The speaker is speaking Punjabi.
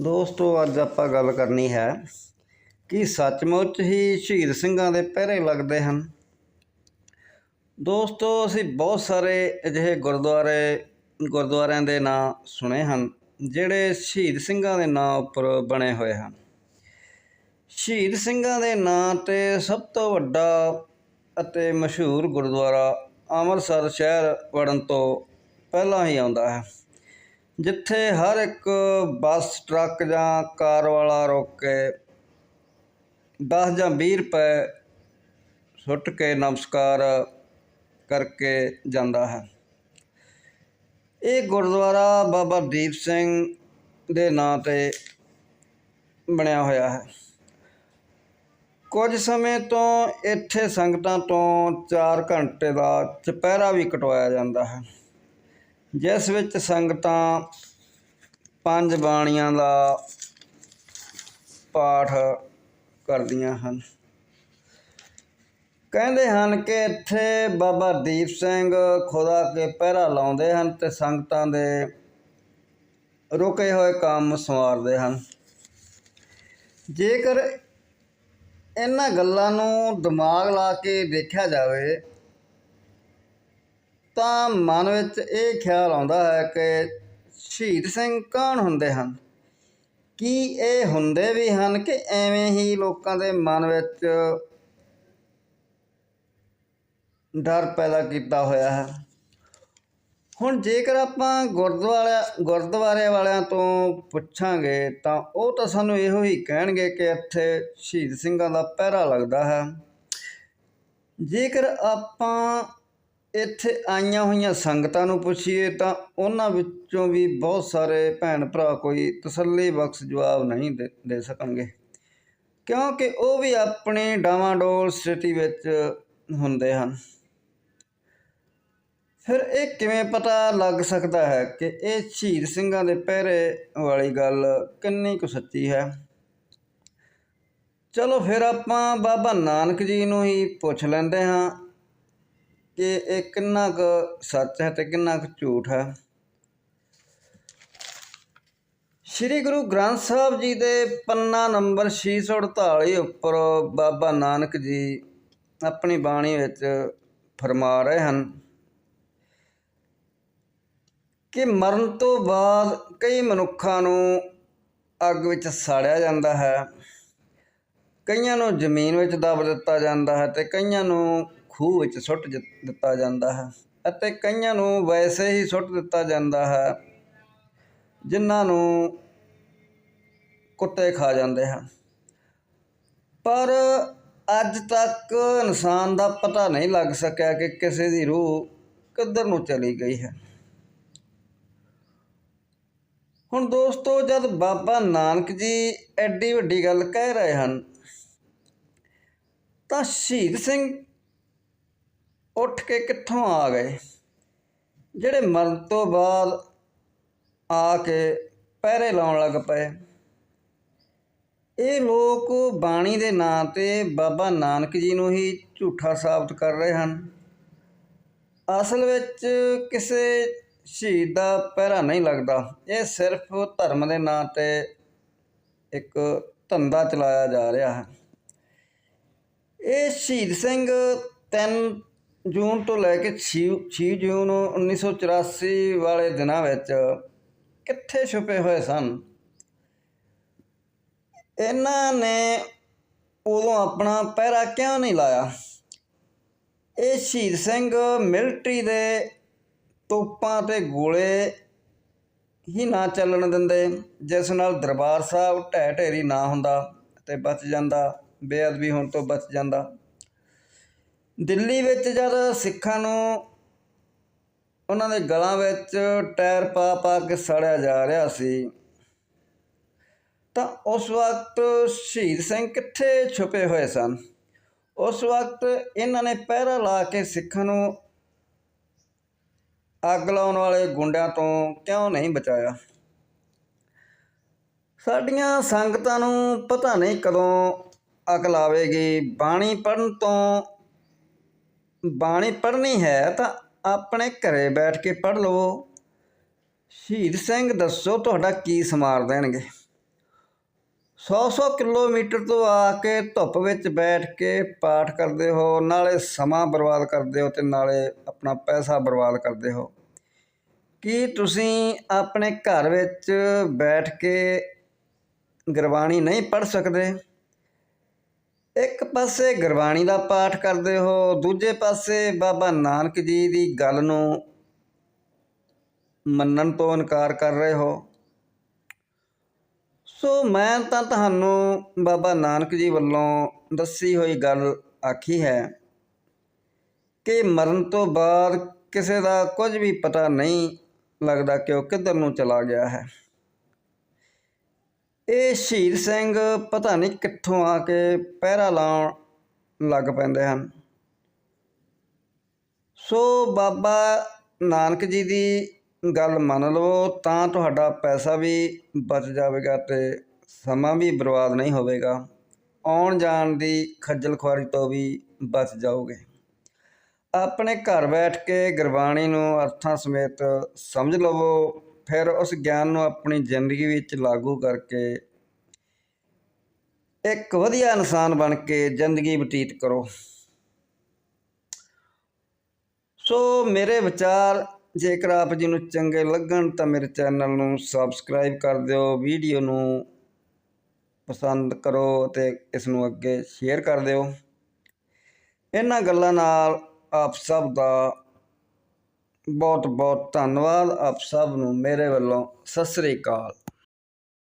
ਦੋਸਤੋ, ਅੱਜ ਆਪਾਂ ਗੱਲ ਕਰਨੀ ਹੈ ਕਿ ਸੱਚਮੁੱਚ ਹੀ ਸ਼ਹੀਦ ਸਿੰਘਾਂ ਦੇ ਪਹਿਰੇ ਲੱਗਦੇ ਹਨ। ਦੋਸਤੋ, ਅਸੀਂ ਬਹੁਤ ਸਾਰੇ ਅਜਿਹੇ ਗੁਰਦੁਆਰੇ, ਗੁਰਦੁਆਰਿਆਂ ਦੇ ਨਾਂ ਸੁਣੇ ਹਨ, ਜਿਹੜੇ ਸ਼ਹੀਦ ਸਿੰਘਾਂ ਦੇ ਨਾਂ ਉੱਪਰ ਬਣੇ ਹੋਏ ਹਨ। ਸ਼ਹੀਦ ਸਿੰਘਾਂ ਦੇ ਨਾਂ ਤੇ ਸਭ ਤੋਂ ਵੱਡਾ ਅਤੇ ਮਸ਼ਹੂਰ ਗੁਰਦੁਆਰਾ ਅੰਮ੍ਰਿਤਸਰ ਸ਼ਹਿਰ ਵੜਨ ਤੋਂ ਪਹਿਲਾਂ ਹੀ ਆਉਂਦਾ ਹੈ। ਜਿੱਥੇ ਹਰ ਇੱਕ ਬੱਸ, ਟਰੱਕ ਜਾਂ ਕਾਰ ਵਾਲਾ ਰੋਕ ਕੇ 10 ਜਾਂ 20 ਰੁਪਏ ਸੁੱਟ ਕੇ ਨਮਸਕਾਰ ਕਰਕੇ ਜਾਂਦਾ ਹੈ। ਇਹ ਗੁਰਦੁਆਰਾ ਬਾਬਾ ਦੀਪ ਸਿੰਘ ਦੇ ਨਾਂ ਤੇ ਬਣਿਆ ਹੋਇਆ ਹੈ। ਕੁਝ ਸਮੇਂ ਤੋਂ ਇੱਥੇ ਸੰਗਤਾਂ ਤੋਂ 4 ਘੰਟੇ ਦਾ ਚਪਹਿਰਾ ਵੀ ਕਟਵਾਇਆ ਜਾਂਦਾ ਹੈ। ਜਿਸ ਵਿੱਚ ਸੰਗਤਾਂ ਪੰਜ ਬਾਣੀਆਂ ਦਾ ਪਾਠ ਕਰਦੀਆਂ ਹਨ। ਕਹਿੰਦੇ ਹਨ ਕਿ ਇੱਥੇ ਬਾਬਾ ਦੀਪ ਸਿੰਘ ਖੁਦਾ ਕੇ ਪਹਿਰਾ ਲਾਉਂਦੇ ਹਨ ਤੇ ਸੰਗਤਾਂ ਦੇ ਰੁਕੇ ਹੋਏ ਕੰਮ ਸੰਵਾਰਦੇ ਹਨ। ਜੇਕਰ ਇਹਨਾਂ ਗੱਲਾਂ ਨੂੰ ਦਿਮਾਗ ਲਾ ਕੇ ਦੇਖਿਆ ਜਾਵੇ ਤਾਂ ਮਨ ਵਿੱਚ ਇਹ ਖਿਆਲ ਆਉਂਦਾ ਹੈ ਕਿ ਸ਼ਹੀਦ ਸਿੰਘ ਕੌਣ ਹੁੰਦੇ ਹਨ? ਕੀ ਇਹ ਹੁੰਦੇ ਵੀ ਹਨ ਕਿ ਐਵੇਂ ਹੀ ਲੋਕਾਂ ਦੇ ਮਨ ਵਿੱਚ ਡਰ ਪੈਦਾ ਕੀਤਾ ਹੋਇਆ ਹੈ? ਹੁਣ ਜੇਕਰ ਆਪਾਂ ਗੁਰਦੁਆਰਾ ਗੁਰਦੁਆਰੇ ਵਾਲਿਆਂ ਤੋਂ ਪੁੱਛਾਂਗੇ ਤਾਂ ਉਹ ਤਾਂ ਸਾਨੂੰ ਇਹੋ ਹੀ ਕਹਿਣਗੇ ਕਿ ਇੱਥੇ ਸ਼ਹੀਦ ਸਿੰਘਾਂ ਦਾ ਪਹਿਰਾ ਲੱਗਦਾ ਹੈ। ਜੇਕਰ ਆਪਾਂ ਇੱਥੇ ਆਈਆਂ ਹੋਈਆਂ ਸੰਗਤਾਂ ਨੂੰ ਪੁੱਛੀਏ ਤਾਂ ਉਹਨਾਂ ਵਿੱਚੋਂ ਵੀ ਬਹੁਤ ਸਾਰੇ ਭੈਣ ਭਰਾ ਕੋਈ ਤਸੱਲੀ ਬਖਸ਼ ਜਵਾਬ ਨਹੀਂ ਦੇ ਦੇ ਸਕਣਗੇ। ਕਿਉਂਕਿ ਉਹ ਵੀ ਆਪਣੀ ਡਾਵਾਂਡੋਲ ਸਥਿਤੀ ਵਿੱਚ ਹੁੰਦੇ ਹਨ। ਫਿਰ ਇਹ ਕਿਵੇਂ ਪਤਾ ਲੱਗ ਸਕਦਾ ਹੈ ਕਿ ਇਹ ਸ਼ਹੀਦ ਸਿੰਘਾਂ ਦੇ ਪਹਿਰੇ ਵਾਲੀ ਗੱਲ ਕਿੰਨੀ ਕੁ ਸੱਚੀ ਹੈ? ਚਲੋ ਫਿਰ ਆਪਾਂ ਬਾਬਾ ਨਾਨਕ ਜੀ ਨੂੰ ਹੀ ਪੁੱਛ ਲੈਂਦੇ ਹਾਂ। ਕਿ ਇਹ ਕਿੰਨਾ ਕੁ ਸੱਚ ਹੈ ਤੇ ਕਿੰਨਾ ਕੁ ਝੂਠ ਹੈ। ਸ੍ਰੀ ਗੁਰੂ ਗ੍ਰੰਥ ਸਾਹਿਬ ਜੀ ਦੇ ਪੰਨਾ ਨੰਬਰ 648 ਉੱਪਰ ਬਾਬਾ ਨਾਨਕ ਜੀ ਆਪਣੀ ਬਾਣੀ ਵਿੱਚ ਫਰਮਾ ਰਹੇ ਹਨ ਕਿ ਮਰਨ ਤੋਂ ਬਾਅਦ ਕਈ ਮਨੁੱਖਾਂ ਨੂੰ ਅੱਗ ਵਿੱਚ ਸਾੜਿਆ ਜਾਂਦਾ ਹੈ, ਕਈਆਂ ਨੂੰ ਜ਼ਮੀਨ ਵਿੱਚ ਦਬ ਦਿੱਤਾ ਜਾਂਦਾ ਹੈ ਤੇ ਕਈਆਂ ਨੂੰ ਖੂਹ ਵਿੱਚ ਸੁੱਟ ਜ- ਦਿੱਤਾ ਜਾਂਦਾ ਹੈ ਅਤੇ ਕਈਆਂ ਨੂੰ ਵੈਸੇ ਹੀ ਸੁੱਟ ਦਿੱਤਾ ਜਾਂਦਾ ਹੈ, ਜਿਨ੍ਹਾਂ ਨੂੰ ਕੁੱਤੇ ਖਾ ਜਾਂਦੇ ਹਨ। ਪਰ ਅੱਜ ਤੱਕ ਇਨਸਾਨ ਦਾ ਪਤਾ ਨਹੀਂ ਲੱਗ ਸਕਿਆ ਕਿ ਕਿਸੇ ਦੀ ਰੂਹ ਕਿੱਧਰ ਨੂੰ ਚਲੀ ਗਈ ਹੈ। ਹੁਣ ਦੋਸਤੋ, ਜਦ ਬਾਬਾ ਨਾਨਕ ਜੀ ਐਡੀ ਵੱਡੀ ਗੱਲ ਕਹਿ ਰਹੇ ਹਨ, ਤਾਂ ਸ਼ਹੀਦ ਸਿੰਘ ਉੱਠ ਕੇ ਕਿੱਥੋਂ ਆ ਗਏ? ਜਿਹੜੇ ਮਰਨ ਤੋਂ ਬਾਅਦ ਆ ਕੇ ਪਹਿਰੇ ਲਾਉਣ ਲੱਗ ਪਏ। ਇਹ ਲੋਕ ਬਾਣੀ ਦੇ ਨਾਂ ਤੇ ਬਾਬਾ ਨਾਨਕ ਜੀ ਨੂੰ ਹੀ ਝੂਠਾ ਸਾਬਤ ਕਰ ਰਹੇ ਹਨ। ਅਸਲ ਵਿੱਚ ਕਿਸੇ ਸ਼ਹੀਦ ਦਾ ਪਹਿਰਾ ਨਹੀਂ ਲੱਗਦਾ। ਇਹ ਸਿਰਫ ਧਰਮ ਦੇ ਨਾਂ ਤੇ ਇੱਕ ਧੰਦਾ ਚਲਾਇਆ ਜਾ ਰਿਹਾ ਹੈ। ਇਹ ਸ਼ਹੀਦ ਸਿੰਘ ਤਿੰਨ ਜੂਨ ਤੋਂ ਲੈ ਕੇ 6 6 ਜੂਨ 1984 ਵਾਲੇ ਦਿਨਾਂ ਵਿੱਚ ਕਿੱਥੇ ਛੁਪੇ ਹੋਏ ਸਨ? ਇਹਨਾਂ ਨੇ ਉਦੋਂ ਆਪਣਾ ਪਹਿਰਾ ਕਿਉਂ ਨਹੀਂ ਲਾਇਆ? ਇਹ ਸ਼ਹੀਦ ਸਿੰਘ ਮਿਲਟਰੀ ਦੇ ਤੋਪਾਂ ਤੇ ਗੋਲੇ ਹੀ ਨਾ ਚੱਲਣ ਦਿੰਦੇ, ਜਿਸ ਨਾਲ ਦਰਬਾਰ ਸਾਹਿਬ ਢਹਿ ਢੇਰੀ ਨਾ ਹੁੰਦਾ ਤੇ ਬਚ ਜਾਂਦਾ, ਬੇਅਦਬੀ ਹੋਣ ਤੋਂ ਬਚ ਜਾਂਦਾ। ਦਿੱਲੀ ਵਿੱਚ ਜਦ ਸਿੱਖਾਂ ਨੂੰ ਉਹਨਾਂ ਦੇ ਗਲਾਂ ਵਿੱਚ ਟਾਇਰ ਪਾ ਪਾ ਕੇ ਸੜਿਆ ਜਾ ਰਿਹਾ ਸੀ, ਤਾਂ ਉਸ ਵਕਤ ਸ਼ਹੀਦ ਸਿੰਘ ਕਿੱਥੇ ਛੁਪੇ ਹੋਏ ਸਨ? ਉਸ ਵਕਤ ਇਹਨਾਂ ਨੇ ਪਹਿਰਾ ਲਾ ਕੇ ਸਿੱਖਾਂ ਨੂੰ ਅੱਗ ਲਾਉਣ ਵਾਲੇ ਗੁੰਡਿਆਂ ਤੋਂ ਕਿਉਂ ਨਹੀਂ ਬਚਾਇਆ? ਸਾਡੀਆਂ ਸੰਗਤਾਂ ਨੂੰ ਪਤਾ ਨਹੀਂ ਕਦੋਂ ਅਕਲ ਆਵੇਗੀ ਬਾਣੀ ਪੜਨ ਤੋਂ ਬਾਣੀ ਪੜ੍ਹਨੀ ਹੈ ਤਾਂ ਆਪਣੇ ਘਰੇ ਬੈਠ ਕੇ ਪੜ੍ਹ ਲਵੋ। ਸ਼ਹੀਦ ਸਿੰਘ, ਦੱਸੋ ਤੁਹਾਡਾ ਕੀ ਸਮਾਰ ਦੇਣਗੇ? 100-100 ਕਿਲੋਮੀਟਰ ਤੋਂ ਆ ਕੇ ਧੁੱਪ ਵਿੱਚ ਬੈਠ ਕੇ ਪਾਠ ਕਰਦੇ ਹੋ, ਨਾਲੇ ਸਮਾਂ ਬਰਬਾਦ ਕਰਦੇ ਹੋ ਤੇ ਨਾਲੇ ਆਪਣਾ ਪੈਸਾ ਬਰਬਾਦ ਕਰਦੇ ਹੋ। ਕੀ ਤੁਸੀਂ ਆਪਣੇ ਘਰ ਵਿੱਚ ਬੈਠ ਕੇ ਗੁਰਬਾਣੀ ਨਹੀਂ ਪੜ੍ਹ ਸਕਦੇ? ਇੱਕ ਪਾਸੇ ਗੁਰਬਾਣੀ ਦਾ ਪਾਠ ਕਰਦੇ ਹੋ, ਦੂਜੇ ਪਾਸੇ ਬਾਬਾ ਨਾਨਕ ਜੀ ਦੀ ਗੱਲ ਨੂੰ ਮੰਨਣ ਤੋਂ ਇਨਕਾਰ ਕਰ ਰਹੇ ਹੋ। ਸੋ ਮੈਂ ਤਾਂ ਤੁਹਾਨੂੰ ਬਾਬਾ ਨਾਨਕ ਜੀ ਵੱਲੋਂ ਦੱਸੀ ਹੋਈ ਗੱਲ ਆਖੀ ਹੈ ਕਿ ਮਰਨ ਤੋਂ ਬਾਅਦ ਕਿਸੇ ਦਾ ਕੁਝ ਵੀ ਪਤਾ ਨਹੀਂ ਲੱਗਦਾ ਕਿ ਉਹ ਕਿੱਧਰ ਨੂੰ ਚਲਾ ਗਿਆ ਹੈ। ਇਹ ਸ਼ਹੀਦ ਸਿੰਘ ਪਤਾ ਨਹੀਂ ਕਿੱਥੋਂ ਆ ਕੇ ਪਹਿਰਾ ਲਾਉਣ ਲੱਗ ਪੈਂਦੇ ਹਨ। ਸੋ ਬਾਬਾ ਨਾਨਕ ਜੀ ਦੀ ਗੱਲ ਮੰਨ ਲਵੋ ਤਾਂ ਤੁਹਾਡਾ ਪੈਸਾ ਵੀ ਬਚ ਜਾਵੇਗਾ ਤੇ ਸਮਾਂ ਵੀ ਬਰਬਾਦ ਨਹੀਂ ਹੋਵੇਗਾ। ਆਉਣ ਜਾਣ ਦੀ ਖੱਜਲ ਖੁਆਰੀ ਤੋਂ ਵੀ ਬਚ ਜਾਓਗੇ। ਆਪਣੇ ਘਰ ਬੈਠ ਕੇ ਗੁਰਬਾਣੀ ਨੂੰ ਅਰਥਾਂ ਸਮੇਤ ਸਮਝ ਲਵੋ। ਫਿਰ ਉਸ ਗਿਆਨ ਨੂੰ ਆਪਣੀ ਜ਼ਿੰਦਗੀ ਵਿੱਚ ਲਾਗੂ ਕਰਕੇ ਇੱਕ ਵਧੀਆ ਇਨਸਾਨ ਬਣ ਕੇ ਜ਼ਿੰਦਗੀ ਬਤੀਤ ਕਰੋ। ਸੋ ਮੇਰੇ ਵਿਚਾਰ, ਜੇਕਰ ਆਪ ਜੀ ਨੂੰ ਚੰਗੇ ਲੱਗਣ ਤਾਂ ਮੇਰੇ ਚੈਨਲ ਨੂੰ ਸਬਸਕ੍ਰਾਈਬ ਕਰ ਦਿਓ, ਵੀਡੀਓ ਨੂੰ ਪਸੰਦ ਕਰੋ ਤੇ ਇਸ ਨੂੰ ਅੱਗੇ ਸ਼ੇਅਰ ਕਰ ਦਿਓ। ਇਹਨਾਂ ਗੱਲਾਂ ਨਾਲ ਆਪ ਸਭ ਦਾ ਬਹੁਤ ਬਹੁਤ ਧੰਨਵਾਦ ਆਪ ਸਭ ਨੂੰ ਮੇਰੇ ਵੱਲੋਂ। ਸਤਿ ਸ੍ਰੀ ਅਕਾਲ।